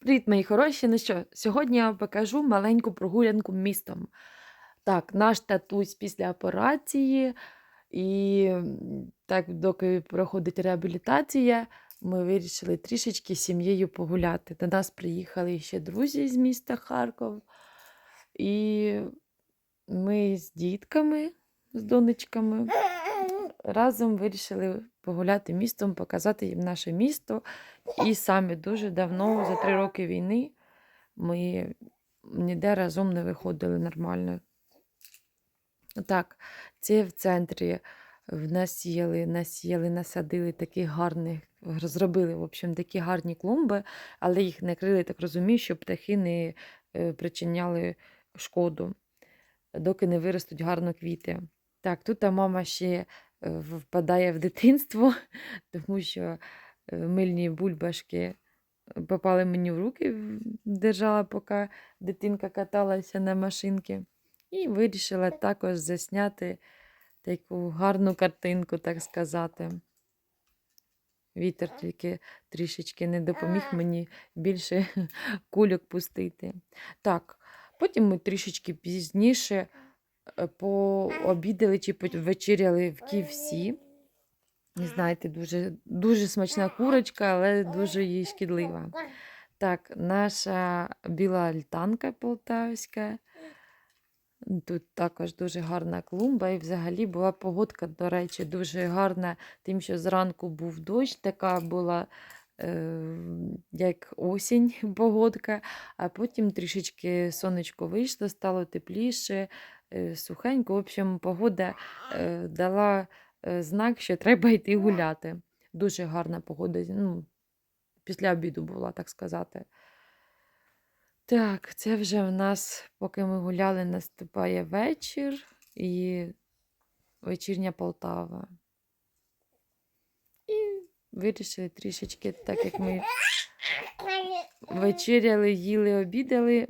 Привіт, мої хороші. Ну що, сьогодні я вам покажу маленьку прогулянку містом. Так, наш татусь після операції, і так, доки проходить реабілітація, ми вирішили трішечки сім'єю погуляти. До нас приїхали ще друзі з міста Харков. І ми з дітками, з донечками, разом вирішили погуляти містом, показати їм наше місто. І самі дуже давно, за три роки війни, ми ніде разом не виходили нормально. Так, це в центрі в насіяли, насіяли, насадили такі гарні, зробили, в общем, такі гарні клумби, але їх не крили, так розумію, щоб птахи не е, причиняли шкоду, доки не виростуть гарно квіти. Так, тут мама ще впадає в дитинство, тому що е, мильні бульбашки попали мені в руки, держала, поки дитинка каталася на машинці. І вирішила також засняти таку гарну картинку, так сказати. Вітер тільки трішечки не допоміг мені більше кульок пустити. Так, потім ми трішечки пізніше пообідали чи вечеряли в KFC. І знаєте, дуже, дуже смачна курочка, але дуже їй шкідлива. Так, наша біла альтанка полтавська. Тут також дуже гарна клумба, і взагалі була погодка, до речі, дуже гарна, тим, що зранку був дощ, така була е, як осінь погодка, а потім трішечки сонечко вийшло, стало тепліше, е, сухенько. В общем, погода е, дала е, знак, що треба йти гуляти. Дуже гарна погода. Ну, після обіду була, так сказати. Так, це вже в нас, поки ми гуляли, наступає вечір і вечірня Полтава. І вирішили трішечки, так як ми вечеряли, їли, обідали,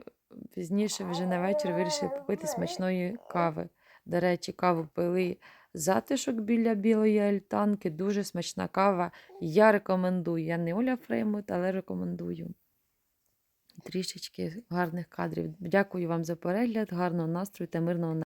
пізніше вже на вечір вирішили попити смачної кави. До речі, каву пили затишок біля білої альтанки. Дуже смачна кава. Я рекомендую. Я не Оля Фреймут, але рекомендую. Трішечки гарних кадрів. Дякую вам за перегляд, гарного настрою та мирного